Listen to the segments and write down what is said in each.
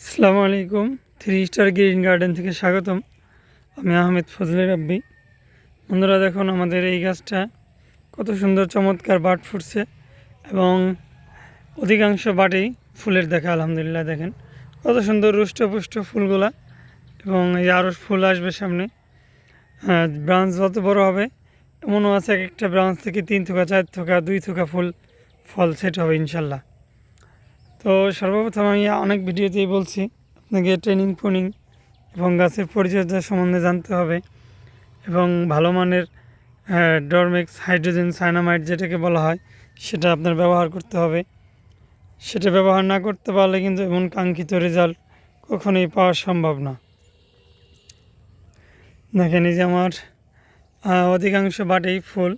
আসসালামু আলাইকুম। Three star green garden থেকে স্বাগতম। আমি আহমেদ ফজলে রাব্বি। বন্ধুরা, দেখুন আমাদের এই গাছটা কত সুন্দর চমৎকার বাট ফুটছে এবং অধিকাংশ বাটেই ফুলের দেখা, আলহামদুলিল্লাহ, দেখেন। কত সুন্দর রুষ্টপুষ্ট ফুলগুলা এবং এই আরও ফুল আসবে সামনে। ব্রাঞ্চ যত বড় হবে, এমনও আছে এক একটা ব্রাঞ্চ থেকে তিন থোকা, চার থোকা, দুই থোকা ফুল, ফল সেট হবে, ইনশাল্লাহ। তো সর্বপ্রথম আমি অনেক ভিডিওতেই বলছি, আপনাকে ট্রেনিং ফোনিং এবং গাছের পরিচর্যা সম্বন্ধে জানতে হবে এবং ভালো মানের ডরমেক্স হাইড্রোজেন সাইনামাইড যেটাকে বলা হয়, সেটা আপনার ব্যবহার করতে হবে। সেটা ব্যবহার না করতে পারলে কিন্তু এমন কাঙ্ক্ষিত রেজাল্ট কখনোই পাওয়া সম্ভব না। দেখেন এই যে আমার অধিকাংশ বাটেই ফুল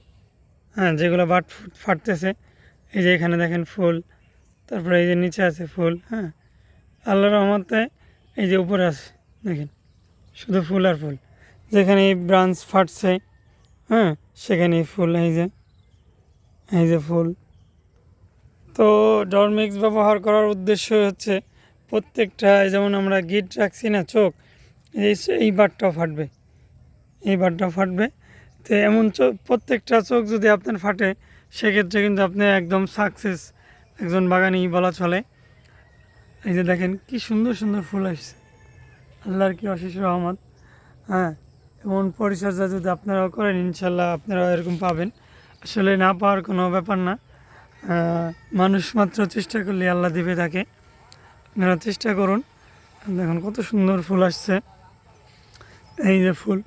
হ্যাঁ যেগুলো বাট ফুট ফাটতেছে, এই যে এখানে দেখেন ফুল তারপরে এই যে নিচে আছে ফুল হ্যাঁ? আল্লাহর রহমতে এই যে উপরে আছে, দেখেন, শুধু ফুল আর ফুল। যেখানে এই ব্রাঞ্চ ফাটছে হ্যাঁ সেখানে ফুল, এই যে এই যে ফুল। তো ডরমিক্স ব্যবহার করার উদ্দেশ্য হচ্ছে প্রত্যেকটা যেমন আমরা গিট রাখছি না চোখ, এই এই বারটাও ফাটবে, এই বারটাও ফাটবে। তো এমন চোখ প্রত্যেকটা চোখ যদি আপনার ফাটে, সেক্ষেত্রে কিন্তু আপনি একদম সাকসেস একজন বাগানি বলা চলে। এই যে দেখেন, কি সুন্দর সুন্দর ফুল আসছে। আল্লাহর কি অশেষ রহমত। হ্যাঁ এমন পরিচর্যা যদি আপনারাও করেন ইনশাল্লাহ আপনারাও এরকম পাবেন। আসলে না পাওয়ার কোনো ব্যাপার না। মানুষ মাত্র চেষ্টা করলে আল্লাহ দিবে তাকে। আপনারা চেষ্টা করুন। দেখুন, কত সুন্দর ফুল আসছে। এই যে ফুল।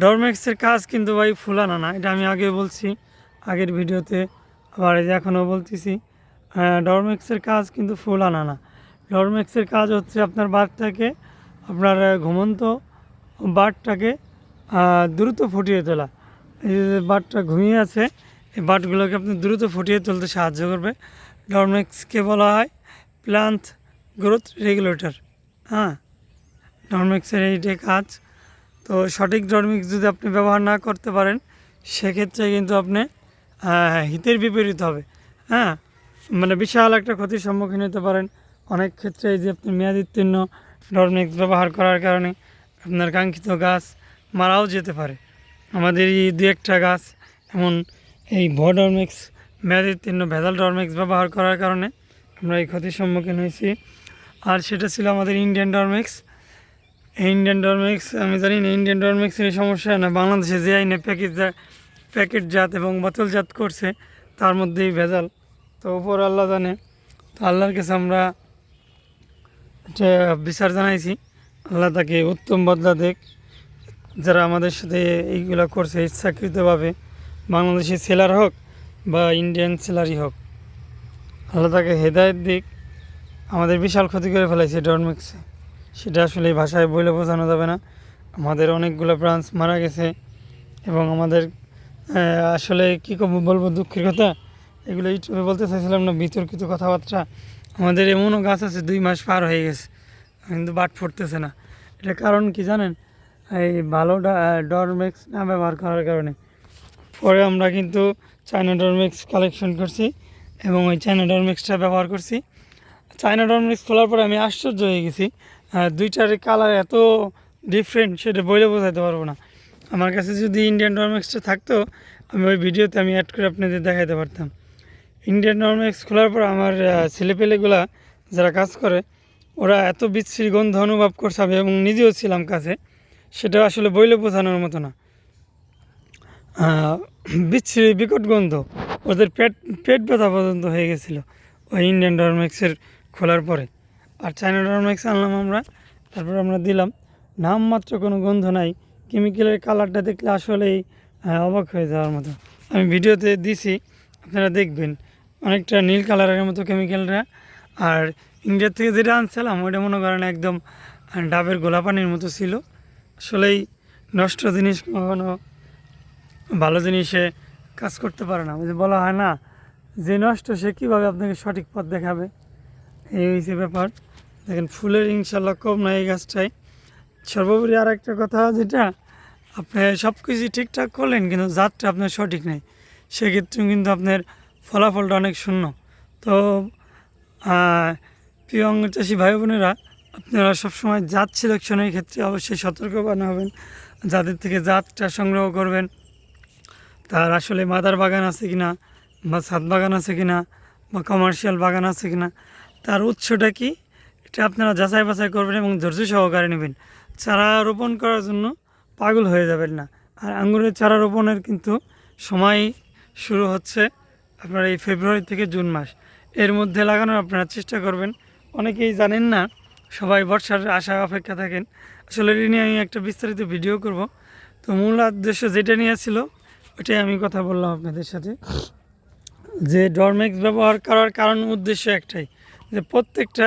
ডরম্যাক্সের কাজ কিন্তু ভাই ফুল আনা না। এটা আমি আগে বলছি, আগের ভিডিওতে। আবার এই যে এখনও বলতেছি। ডরম্যাক্সের কাজ কিন্তু ফুল আনা না ডরম্যাক্সের কাজ হচ্ছে আপনার বাঘটাকে, আপনার ঘুমন্ত বাঘটাকে দ্রুত ফুটিয়ে তোলা। এই যে বাঘটা ঘুমিয়ে আছে, এই বাটগুলোকে আপনি দ্রুত ফুটিয়ে তুলতে সাহায্য করবে। ডরম্যাক্সকে বলা হয় প্লান্ট গ্রোথ রেগুলেটর হ্যাঁ ডরমিক্সের এইটাই কাজ, তো সঠিক ডরমিক্স যদি আপনি ব্যবহার না করতে পারেন, সেক্ষেত্রে কিন্তু আপনি হিতের বিপরীত হবে। হ্যাঁ মানে বিশাল একটা ক্ষতির সম্মুখীন হতে পারেন। অনেক ক্ষেত্রে এই যে আপনি মেয়াদোত্তীর্ণ ডরমিক্স ব্যবহার করার কারণে আপনার কাঙ্ক্ষিত গাছ মারাও যেতে পারে। আমাদের এই দু একটা গাছ, এমন এই ভডরমিক্স মেয়াদোত্তীর্ণ ভেজাল ডরমিক্স ব্যবহার করার কারণে আমরা এই ক্ষতির সম্মুখীন হয়েছি। আর সেটা ছিল আমাদের ইন্ডিয়ান ডরমিক্স ইন্ডিয়ান ডরমিক্স আমি জানি না ইন্ডিয়ান ডরমিক্সের এই সমস্যা না, বাংলাদেশে যে আইনে প্যাকেট প্যাকেটজাত এবং বোতলজাত করছে, তার মধ্যেই ভেজাল। তো উপর আল্লাহ জানে। তো আল্লাহর কাছে আমরা বিচার জানাইছি, আল্লাহ তাকে উত্তম বদলা দেখ। যারা আমাদের সাথে এইগুলো করছে, ইচ্ছাকৃতভাবে, বাংলাদেশি সেলার হোক বা ইন্ডিয়ান সেলারই হোক, আল্লাহ তাকে হেদায়ত দিক। আমাদের বিশাল ক্ষতি করে ফেলাইছে ডরমিক্সে সেটা আসলে ভাষায় বলে বোঝানো যাবে না। আমাদের অনেকগুলো ব্রাঞ্চ মারা গেছে এবং আমাদের আসলে কী বলব দুঃখের কথা? এগুলো ইউটিউবে বলতে চাইছিলাম না, বিতর্কিত কথাবার্তা। আমাদের এমনও গাছ আছে, দুই মাস পার হয়ে গেছে। কিন্তু বাট ফুটতেছে না। এটা কারণ কি জানেন? এই ভালো ডরমেক্স না ব্যবহার করার কারণে। পরে আমরা কিন্তু চায়না ডরমেক্স কালেকশন করছি এবং ওই চায়না ডরমেক্সটা ব্যবহার করছি। চায়না ডরমেক্স খোলার পরে আমি আশ্চর্য হয়ে গেছি। দুইটার কালার এত ডিফারেন্ট সেটা বলে বোঝাতে পারব না। আমার কাছে যদি ইন্ডিয়ান ডরমেক্সটা থাকতো, আমি ওই ভিডিওতে আমি অ্যাড করে আপনাদের দেখাতে পারতাম। ইন্ডিয়ান ডরমেক্স খোলার পর আমার ছেলেপেলেগুলা যারা কাজ করে, ওরা এত বিচ্ছিরি গন্ধ অনুভব করছে আমি এবং নিজেও ছিলাম কাছে সেটা আসলে বইলে বোঝানোর মতো না। বিচ্ছিরি বিকট গন্ধ, ওদের পেট পেট ব্যথা পর্যন্ত হয়ে গেছিল ওই ইন্ডিয়ান ডরমেক্সের খোলার পরে। আর চায়না ডরমেক্স আনলাম আমরা, তারপর আমরা দিলাম নামমাত্র কোনো গন্ধ নাই কেমিক্যালের কালারটা দেখলে আসলেই অবাক হয়ে যাওয়ার মতো। আমি ভিডিওতে দিছি, আপনারা দেখবেন। অনেকটা নীল কালারের মতো কেমিক্যালটা আর ইন্ডিয়া থেকে যেটা আনছিলাম, ওইটা মনে করেন একদম ডাবের গোলাপানির মতো ছিল। আসলেই নষ্ট জিনিস কখনো ভালো জিনিসে কাজ করতে পারে না। বলা হয় না, যে নষ্ট সে কীভাবে আপনাকে সঠিক পথ দেখাবে? এই হয়েছে ব্যাপার। দেখেন, ফুলের ইনশাল্লাহ কম নয় এই গাছটাই সর্বোপরি আর একটা কথা যেটা, আপনি সব কিছু ঠিকঠাক করলেন, কিন্তু জাতটা আপনার সঠিক নেই। সেক্ষেত্রে কিন্তু আপনার ফলাফলটা অনেক শূন্য। তো প্রিয় চাষি ভাই বোনেরা আপনারা সবসময় জাত সিলেকশনের ক্ষেত্রে অবশ্যই সতর্কবান হবেন, যাদের থেকে জাতটা সংগ্রহ করবেন। তার আসলে মাদার বাগান আছে কি না বা ছাদ বাগান আছে কি না বা কমার্শিয়াল বাগান আছে কি না তার উৎসটা কি, এটা আপনারা যাচাই বাছাই করবেন এবং ধৈর্য সহকারে নেবেন। চারা রোপণ করার জন্য পাগল হয়ে যাবেন না। আর আঙ্গুরের চারা রোপণের কিন্তু সময় শুরু হচ্ছে। আপনার এই ফেব্রুয়ারি থেকে জুন মাস। এর মধ্যে লাগানোর আপনারা চেষ্টা করবেন। অনেকেই জানেন না, সবাই বর্ষার আশা, অপেক্ষা থাকেন। আসলে এটা নিয়ে আমি একটা বিস্তারিত ভিডিও করব। তো মূল উদ্দেশ্য যেটা নিয়ে ছিল ওটাই আমি কথা বললাম আপনাদের সাথে। যে ডরমেক্স ব্যবহার করার কারণ উদ্দেশ্য একটাই, যে প্রত্যেকটা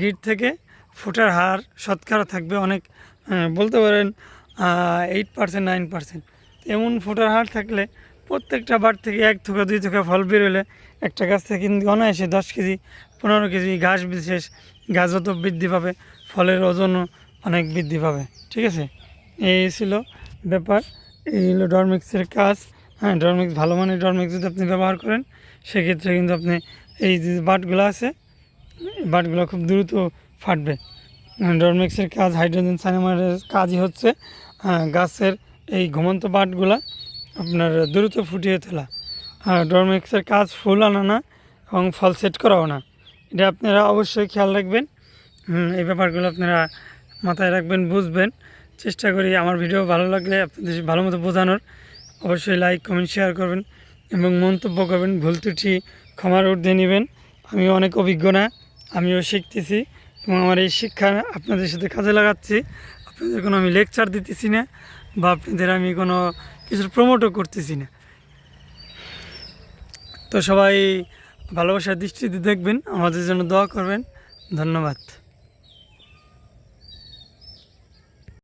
গিট থেকে ফুটার হার শতকরা থাকবে অনেক বলতে পারেন এইট পার্সেন্ট নাইন পার্সেন্ট এমন ফুটার হার থাকলে প্রত্যেকটা বার থেকে এক থোকা দুই থোকা ফল বেরোলে একটা গাছ থেকে কিন্তু অনায়াসে দশ কেজি পনেরো কেজি ঘাস বিশেষ গাছ যত বৃদ্ধি পাবে ফলের ওজনও অনেক বৃদ্ধি পাবে ঠিক আছে? এই ছিল ব্যাপার এই হলো ডরমিক্সের কাজ। হ্যাঁ ডরমিক্স ভালো মানের ডরমিক্স যদি আপনি ব্যবহার করেন সেক্ষেত্রে কিন্তু আপনি এই যে বাটগুলো আছে বাটগুলো খুব দ্রুত ফাটবে। ডরমিক্সের কাজ হাইড্রোজেন সাইনামাইডের কাজই হচ্ছে আহ, গাছের এই ঘুমন্ত বাটগুলা আপনার দ্রুত ফুটিয়ে তোলা। আর ডরমিক্সের কাজ ফুল আনা না, এবং ফল সেট করাও না। এটা আপনারা অবশ্যই খেয়াল রাখবেন। এই ব্যাপারগুলো আপনারা মাথায় রাখবেন, বুঝবেন। চেষ্টা করি আমার ভিডিও ভালো লাগলে আপনাদের ভালো মতো বোঝানোর। অবশ্যই লাইক কমেন্ট শেয়ার করবেন এবং মন্তব্য করবেন। ভুল ত্রুটি ক্ষমার ঊর্ধ্বে নেবেন। আমি অনেক অভিজ্ঞ না, আমিও শিখতেছি এবং আমার এই শিক্ষা আপনাদের সাথে কাজে লাগাচ্ছি। আপনাদের কোনো আমি লেকচার দিতেছি না বা আপনাদের আমি কোনো কিছুর প্রমোটও করতেছি না। তো সবাই ভালোবাসার দৃষ্টিতে দেখবেন আমাদের জন্য দোয়া করবেন। ধন্যবাদ।